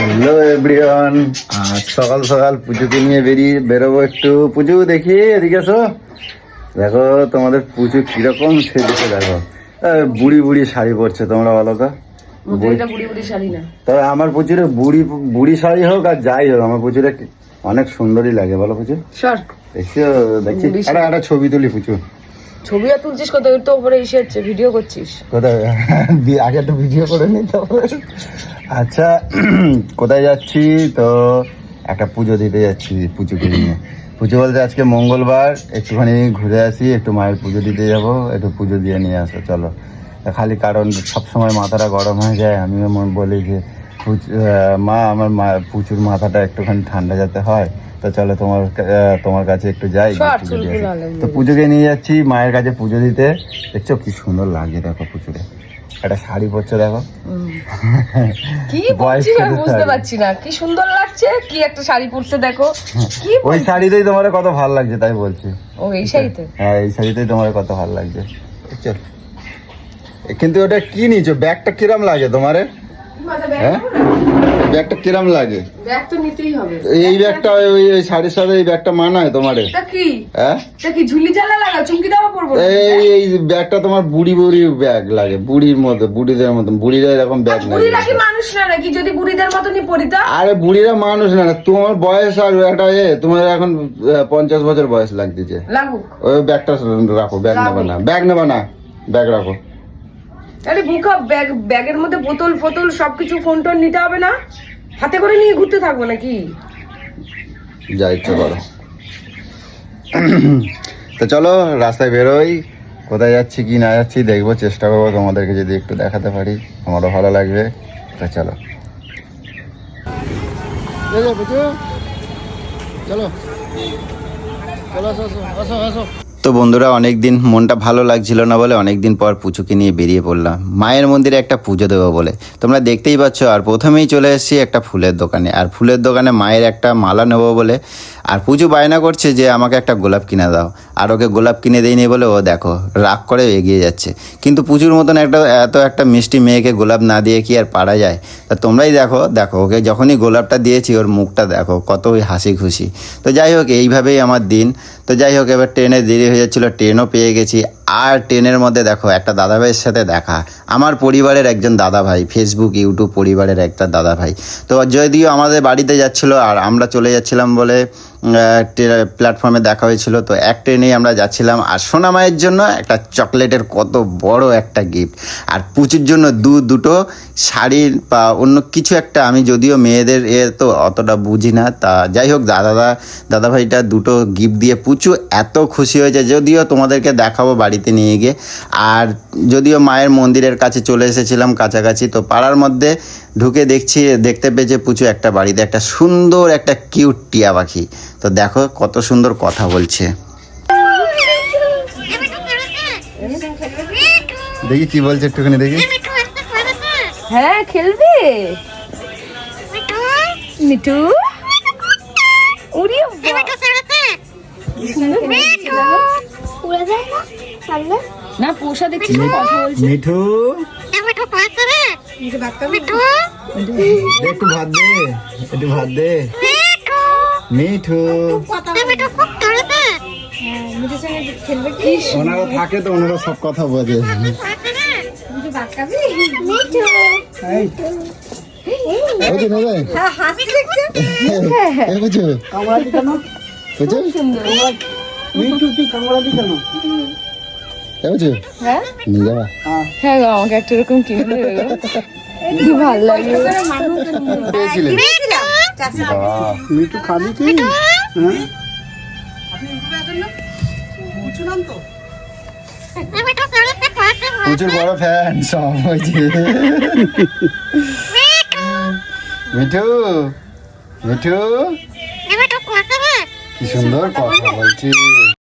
Hello everyone আজ সকাল সকাল পুজোকে নিয়ে বেরিয়ে বেরোবো একটু। পুজো দেখি এদিকে এসো। দেখো তোমাদের পুজো কীরকম সেজেছে দেখো। বুড়ি বুড়ি শাড়ি পরছে তোমরা বলো তো। তবে আমার প্রচুরে বুড়ি বুড়ি শাড়ি হোক আর যাই হোক আমার প্রচুরে অনেক সুন্দরই লাগে বলো পুজো। সর দেখছ দেখছি। একটা ছবি তুলি পুজো। ছবিও তুলছিস কত ওই তো উপরে এসে হচ্ছে ভিডিও করছিস। কোথায়? আগে একটা ভিডিও করে নি তারপরে আচ্ছা কোথায় যাচ্ছি? তো একটা পুজো দিতে যাচ্ছি, পুজোকে নিয়ে। পুজো বলতে আজকে মঙ্গলবার, একটুখানি ঘুরে আসি, একটু মায়ের পুজো দিতে যাব, একটু পুজো দিয়ে নিয়ে আসো, চলো। খালি কারণ সবসময় মাথাটা গরম হয়ে যায়, আমিও বলি যে মা, আমার মা পুজোর মাথাটা একটুখানি ঠান্ডা যাতে হয়। তো চলো তোমার কা- তোমার কাছে একটু যাই তো পুজোকে নিয়ে যাচ্ছি মায়ের কাছে পুজো দিতে। দেখছ কি সুন্দর লাগছে দেখো পুজোরে একটা শাড়ি পরছে দেখো। কি বয়স বলছিস আমি বুঝতে পারছি না। কি সুন্দর লাগছে কি একটা শাড়ি পরছে দেখো। কি ওই শাড়িতেই তোমার কত ভালো লাগছে তাই বলছি। ও এই শাড়িতে? হ্যাঁ এই শাড়িতেই তোমার কত ভালো লাগছে। চল কিন্তু ওটা কি নিয়েছো? ব্যাগটা কিরম লাগে তোমার? হ্যাঁ? ব্যাগটা কিরম লাগে? ব্যাগ তো নিতেই হবে। এই ব্যাগটা ওই ওই শাড়ির সাথে এই ব্যাগটা মানায় তোমারে? এটা কি? হ্যাঁ? এটা কি ঝুলি ঝালা লাগা? চুমকি দেওয়া পড়ব এই এই ব্যাগটা তোমার বুড়ি বুড়ি ব্যাগ লাগে বুড়ির মতো বুড়িদের মতন। বুড়িরা এরকম ব্যাগ নাই বুড়িরা কি মানুষ না নাকি? যদি বুড়িদের মতনই পরিতা? আরে বুড়িরা মানুষ না তোমার বয়স আর একটা এ তোমার এখন পঞ্চাশ বছর বয়স লাগতেছে। লাগুক। ওই ব্যাগটা রাখো ব্যাগ নেবা না ব্যাগ নেবা না ব্যাগ রাখো। আরে বুকা ব্যাগ ব্যাগের মধ্যে বোতল ফোতল সবকিছু ফোন টোন নিতে হবে না? হাতে করে নিয়ে ঘুরতে থাকব নাকি? যা ইচ্ছে করো। তো চলো রাস্তায় বেরোই। কোথায় যাচ্ছি কি না যাচ্ছি দেখব চেষ্টা করব তোমাদেরকে যদি একটু দেখাতে পারি। আমারও ভালো লাগবে। তো চলো। চলো। তো বন্ধুরা অনেক দিন মনটা ভালো লাগছিল না বলে অনেক দিন পর পুজোকে নিয়ে বেরিয়ে পড়লাম। মায়ের মন্দিরে একটা পুজো দেবো বলে। তোমরা দেখতেই পাচ্ছ, আর প্রথমেই চলে এসেছি একটা ফুলের দোকানে। আর ফুলের দোকানে মায়ের একটা মালা নেব বলে আর পুজো বায়না করছে যে আমাকে একটা গোলাপ কিনে দাও। আর ওকে গোলাপ কিনে দেয়নি বলে ও দেখো, রাগ করে এগিয়ে যাচ্ছে। কিন্তু পুজোর মতন একটা, এত একটা মিষ্টি মেয়েকে গোলাপ না দিয়ে কি আর পারা যায়? তা তোমরাই দেখো দেখো, ওকে যখনই গোলাপটা দিয়েছি ওর মুখটা দেখো কতই হাসি খুশি। তো যাই হোক, এইভাবেই আমার দিন। তো যাই হোক, এবার ট্রেনে দেরি হয়ে যাচ্ছিল, ট্রেনও পেয়ে গেছি। আর ট্রেনের মধ্যে দেখো, একটা দাদাভাইয়ের সাথে দেখা। আমার পরিবারের একজন দাদাভাই ফেসবুক ইউটিউব পরিবারের একটা দাদাভাই। তো যদিও আমাদের বাড়িতে যাচ্ছিল আর আমরা চলে যাচ্ছিলাম বলে প্ল্যাটফর্মে দেখা হয়েছিল। তো এক ট্রেনেই আমরা যাচ্ছিলাম আর সোনামায়ের জন্য একটা চকলেটের কত বড় একটা গিফট আর পুচুর জন্য দু দুটো শাড়ি বা অন্য কিছু একটা। আমি যদিও মেয়েদের এ তো অতটা বুঝি না। তা যাই হোক দাদা দাদা ভাইটা দুটো গিফট দিয়ে পুচু এত খুশি হয়েছে। যদিও তোমাদেরকে দেখাবো বাড়িতে নিয়ে গিয়ে। আর যদিও মায়ের মন্দিরের কাছে চলে এসেছিলাম কাছাকাছি, তো পাড়ার মধ্যে ঢুকে দেখছি দেখতে পেয়েছে পুচু একটা বাড়িতে একটা সুন্দর একটা কিউট টিয়া পাখি। তো দেখো কত সুন্দর কথা বলছে। দেখি কি বলছে একটুখানি দেখি। হ্যাঁ খেলবে। উড়িয়ে না পোষা দেখছিস না, কথা বলছি। মিঠু? একটু ভাত দে। একটু ভাত দে মিঠু ওনারা থাকে তো ওনারা সব কথা বোঝে। এই। তো। এই তো বুঝছ? হ্যাঁ? নিয়ে যাবা? হ্যাঁ গো, আমাকে একটা এরকম কিনে দেবে গো। কি ভালো লাগে। পেয়েছিলে? মিঠু খাবি কি? হ্যাঁ? প্রচুর বড় ফ্যান সব হয়েছে। মিঠু মিঠু। কি সুন্দর কথা বলছি